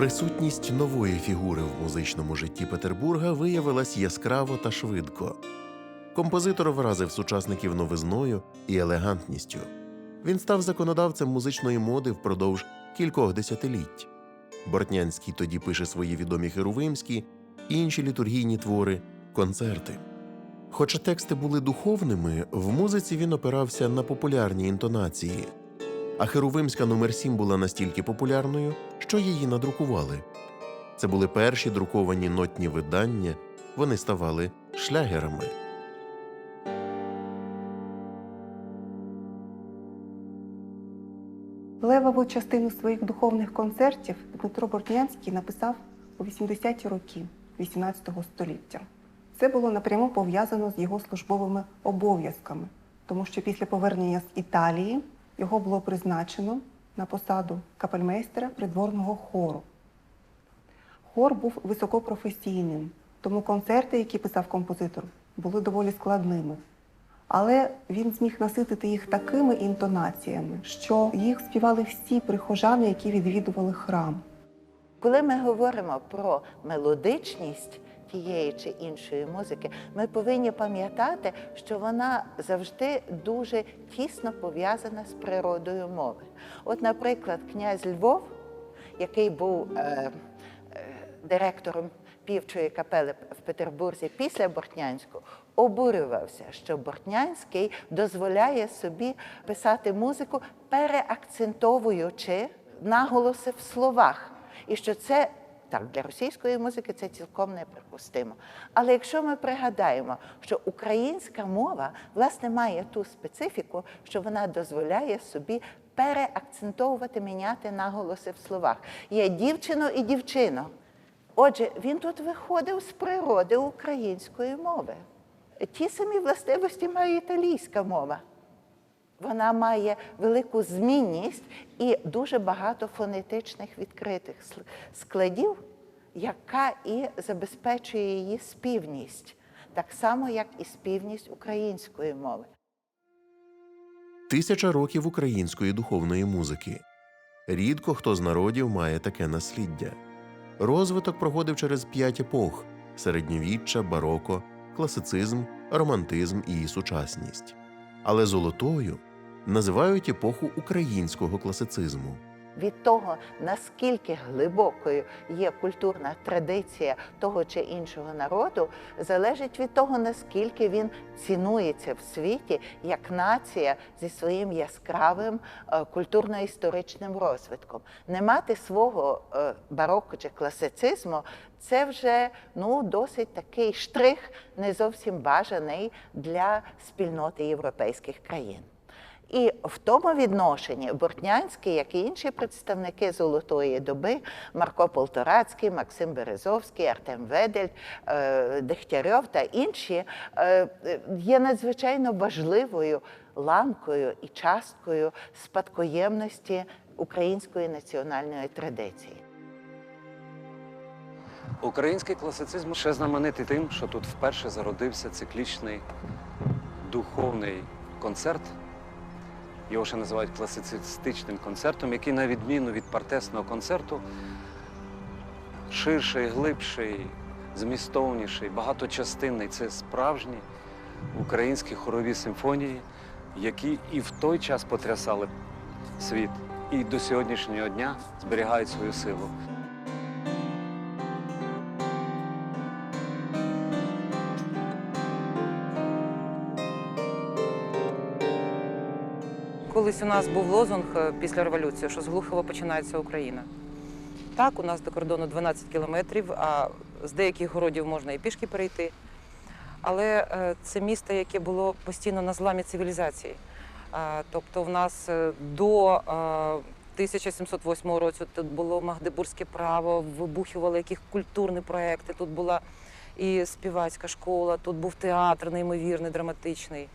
Присутність нової фігури в музичному житті Петербурга виявилась яскраво та швидко. Композитор вразив сучасників новизною і елегантністю. Він став законодавцем музичної моди впродовж кількох десятиліть. Бортнянський тоді пише свої відомі херувимські інші літургійні твори, концерти. Хоча тексти були духовними, в музиці він опирався на популярні інтонації. А херувимська номер 7 була настільки популярною, що її надрукували. Це були перші друковані нотні видання, вони ставали шлягерами. Левову частину своїх духовних концертів Дмитро Бортнянський написав у 80-ті роки 18 століття. Це було напряму пов'язано з його службовими обов'язками, тому що після повернення з Італії його було призначено на посаду капельмейстера придворного хору. Хор був високопрофесійним, тому концерти, які писав композитор, були доволі складними. Але він зміг наситити їх такими інтонаціями, що їх співали всі прихожани, які відвідували храм. Коли ми говоримо про мелодичність тієї чи іншої музики, ми повинні пам'ятати, що вона завжди дуже тісно пов'язана з природою мови. От, наприклад, князь Львов, який був е, е, директором півчої капели в Петербурзі після Бортнянського, обурювався, що Бортнянський дозволяє собі писати музику, переакцентовуючи наголоси в словах. І що це так для російської музики це цілком неприпустимо. Але якщо ми пригадаємо, що українська мова власне має ту специфіку, що вона дозволяє собі переакцентовувати, міняти наголоси в словах. Є дівчино і дівчино. Отже, він тут виходив з природи української мови. Ті самі властивості має італійська мова. Вона має велику змінність і дуже багато фонетичних відкритих складів, яка і забезпечує її співність, так само, як і співність української мови. Тисяча років української духовної музики. Рідко хто з народів має таке насліддя. Розвиток проходив через п'ять епох: середньовіччя, бароко, класицизм, романтизм і сучасність. Але золотою називають епоху українського класицизму. Від того, наскільки глибокою є культурна традиція того чи іншого народу, залежить від того, наскільки він цінується в світі як нація зі своїм яскравим е, культурно-історичним розвитком. Не мати свого е, бароко чи класицизму це вже ну, досить такий штрих, не зовсім бажаний для спільноти європейських країн. І в тому відношенні Бортнянський, як і інші представники золотої доби, Марко Полторацький, Максим Березовський, Артем Ведель, е, Дегтярьов та інші, е, є надзвичайно важливою ланкою і часткою спадкоємності української національної традиції. Український класицизм ще знаменитий тим, що тут вперше зародився циклічний духовний концерт. Його ще називають класицистичним концертом, який, на відміну від партесного концерту, ширший, глибший, змістовніший, багаточастинний. Це справжні українські хорові симфонії, які і в той час потрясали світ, і до сьогоднішнього дня зберігають свою силу. Колись у нас був лозунг е, після революції, що з Глухова починається Україна. Так, у нас до кордону 12 кілометрів, а з деяких городів можна і пішки перейти. Але е, це місто, яке було постійно на зламі цивілізації. Тобто, в нас е, до е, 1708 року тут було Магдебурзьке право, вибухували якісь культурні проекти. Тут була і співацька школа, тут був театр неймовірний, драматичний.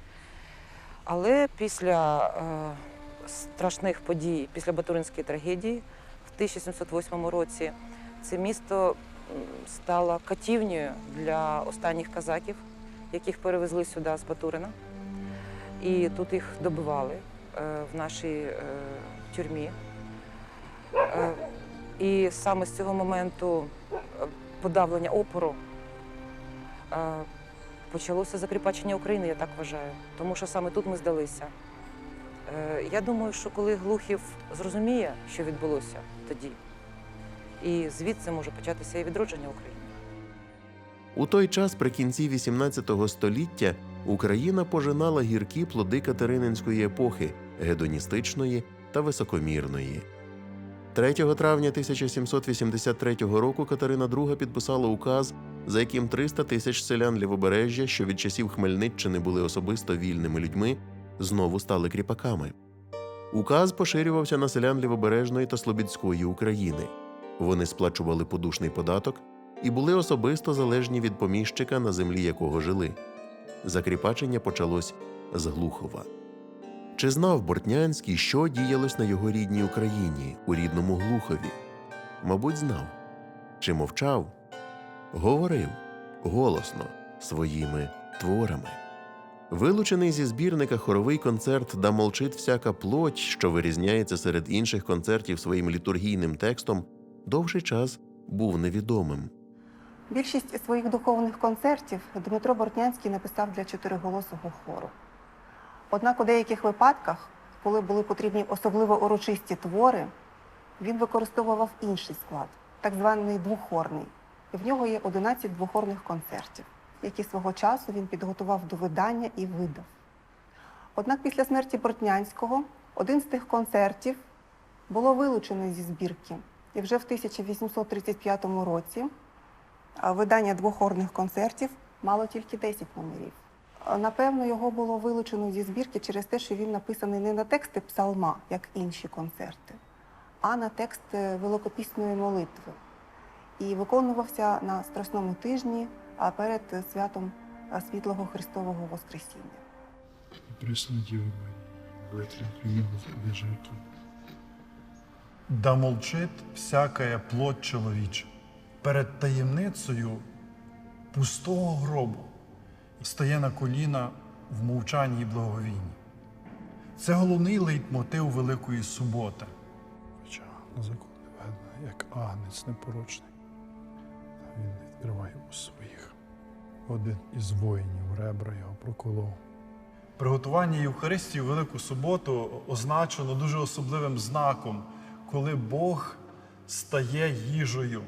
Але після е, страшних подій, після Батуринської трагедії, в 1708 році це місто стало катівнею для останніх казаків, яких перевезли сюди з Батурина. І тут їх добивали е, в нашій е, тюрмі. Е, І саме з цього моменту е, подавлення опору е, почалося закріпачення України, я так вважаю. Тому що саме тут ми здалися. Е, Я думаю, що коли Глухів зрозуміє, що відбулося тоді, і звідси може початися і відродження України. У той час, при кінці XVIII століття, Україна пожинала гіркі плоди Катерининської епохи, гедоністичної та високомірної. 3 травня 1783 року Катерина II підписала указ, за яким 300 тисяч селян лівобережжя, що від часів Хмельниччини були особисто вільними людьми, знову стали кріпаками. Указ поширювався на селян лівобережної та Слобідської України. Вони сплачували подушний податок і були особисто залежні від поміщика, на землі якого жили. Закріпачення почалось з Глухова. Чи знав Бортнянський, що діялось на його рідній Україні, у рідному Глухові? Мабуть, знав. Чи мовчав? Говорив голосно своїми творами. Вилучений зі збірника хоровий концерт Да молчить всяка плоть, що вирізняється серед інших концертів своїм літургійним текстом, довший час був невідомим. Більшість своїх духовних концертів Дмитро Бортнянський написав для чотириголосого хору. Однак у деяких випадках, коли були потрібні особливо урочисті твори, він використовував інший склад, так званий двохорний. В нього є 11 двохорних концертів, які свого часу він підготував до видання і видав. Однак після смерті Бортнянського один з тих концертів було вилучено зі збірки. І вже в 1835 році видання двохорних концертів мало тільки 10 номерів. Напевно, його було вилучено зі збірки через те, що він написаний не на тексти псалма, як інші концерти, а на текст е, великопісної молитви. І виконувався на Страсному тижні а перед святом Світлого Христового Воскресіння. Пресна Діва Марія, Ветря примилась. Да молчит всякая плоть чоловіча. Перед таємницею пустого гробу стає на коліна в мовчанні і благовінні. Це головний лейтмотив Великої суботи. Хоча на законі видно, як агнець непорочний. Він відкриває у своїх. Один із воїнів ребра його проколов. Приготування Євхаристії в Велику суботу означено дуже особливим знаком, коли Бог стає їжею.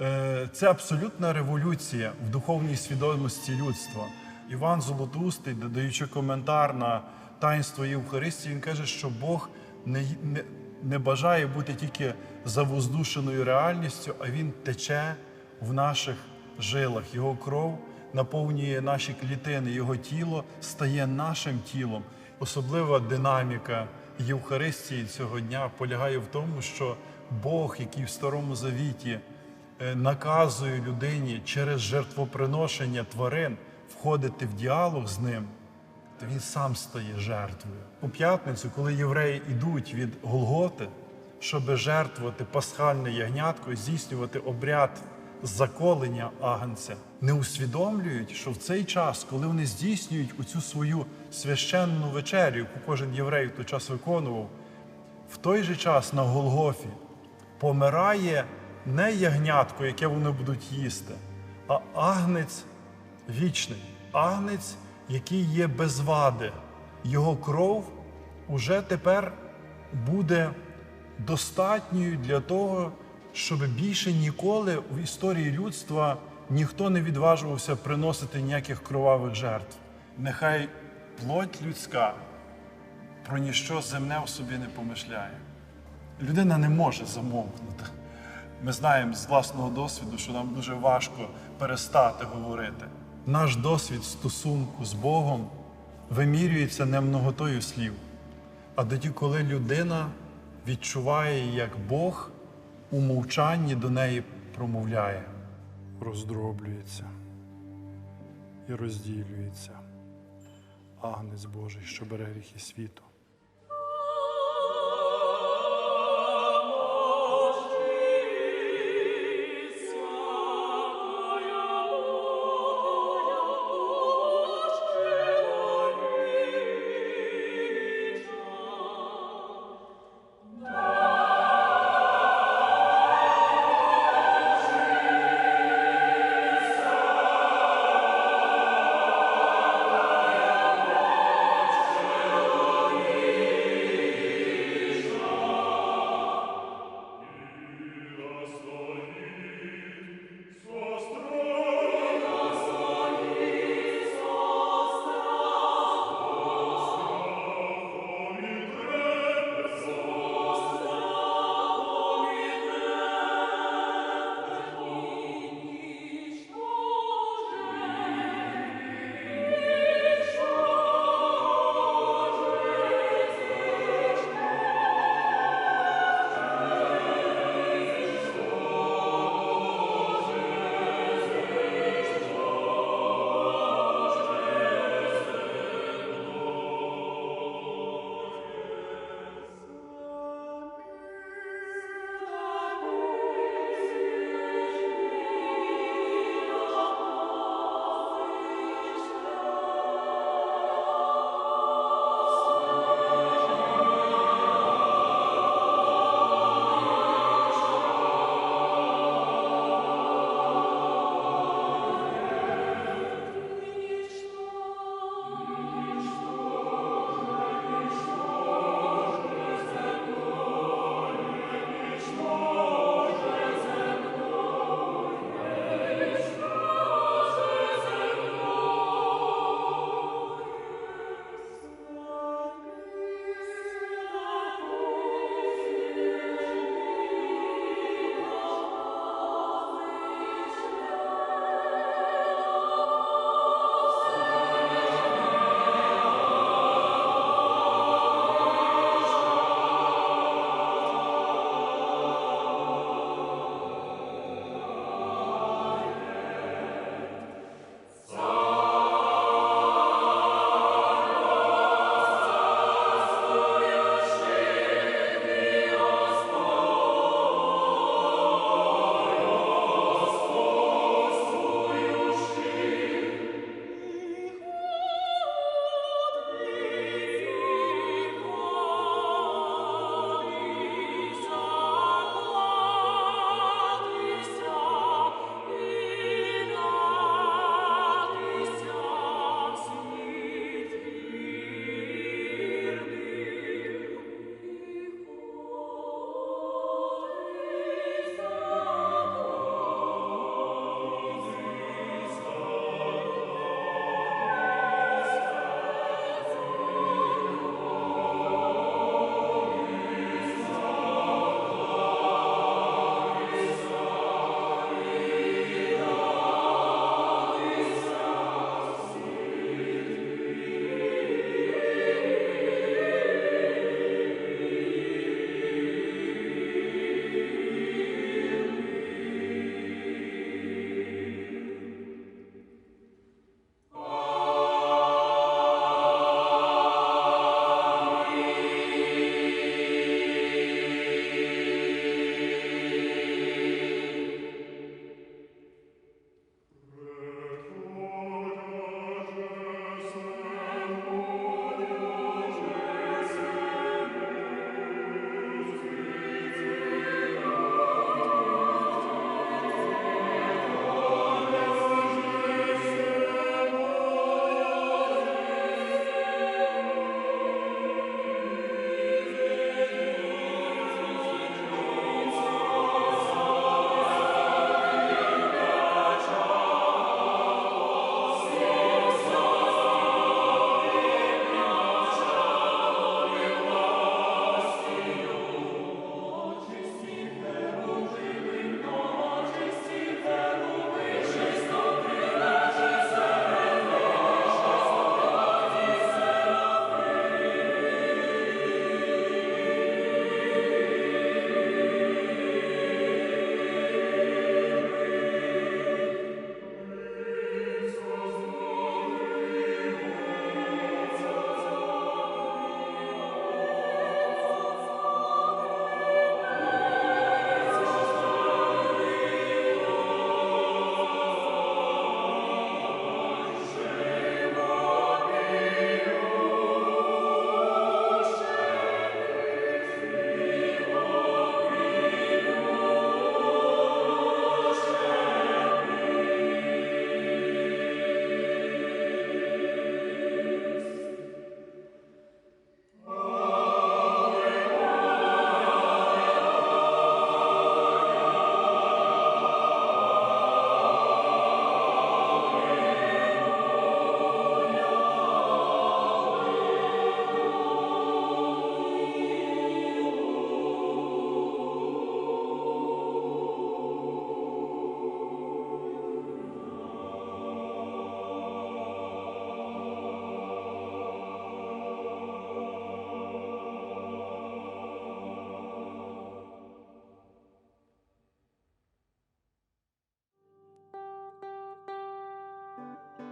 Е, Це абсолютна революція в духовній свідомості людства. Іван Золотоустий, додаючи коментар на таїнство Євхаристії, він каже, що Бог не, не, не бажає бути тільки завоздушеною реальністю, а він тече в наших жилах. Його кров наповнює наші клітини, його тіло стає нашим тілом. Особлива динаміка Євхаристії цього дня полягає в тому, що Бог, який в Старому Завіті е, наказує людині через жертвоприношення тварин входити в діалог з ним, то він сам стає жертвою. У п'ятницю, коли євреї йдуть від Голготи, щоб жертвувати пасхальне ягнятко здійснювати обряд заколення агнця, не усвідомлюють, що в цей час, коли вони здійснюють оцю свою священну вечерю, яку кожен єврей в той час виконував, в той же час на Голгофі помирає не ягнятко, яке вони будуть їсти, а агнець вічний, агнець, який є без вади. Його кров уже тепер буде достатньою для того, щоб більше ніколи в історії людства ніхто не відважувався приносити ніяких кровавих жертв. Нехай плоть людська про ніщо земне в собі не помишляє. Людина не може замовкнути. Ми знаємо з власного досвіду, що нам дуже важко перестати говорити. Наш досвід стосунку з Богом вимірюється не многотою слів, а тоді, коли людина відчуває, як Бог у мовчанні до неї промовляє, роздроблюється і розділюється. Агнець Божий, що бере гріхи світу.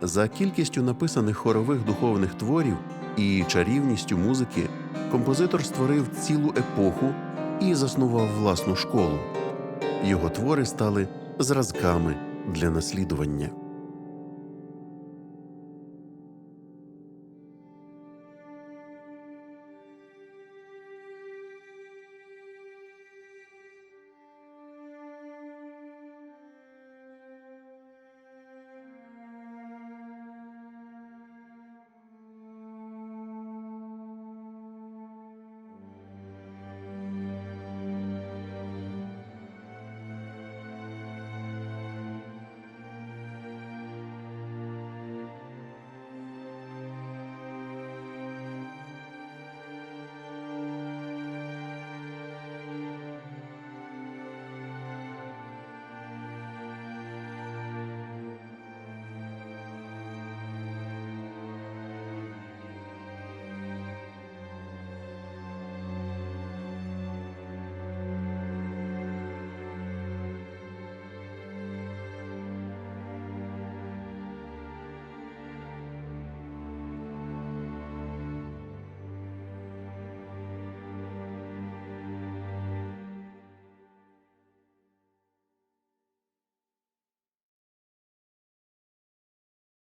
За кількістю написаних хорових духовних творів і чарівністю музики композитор створив цілу епоху і заснував власну школу. Його твори стали зразками для наслідування.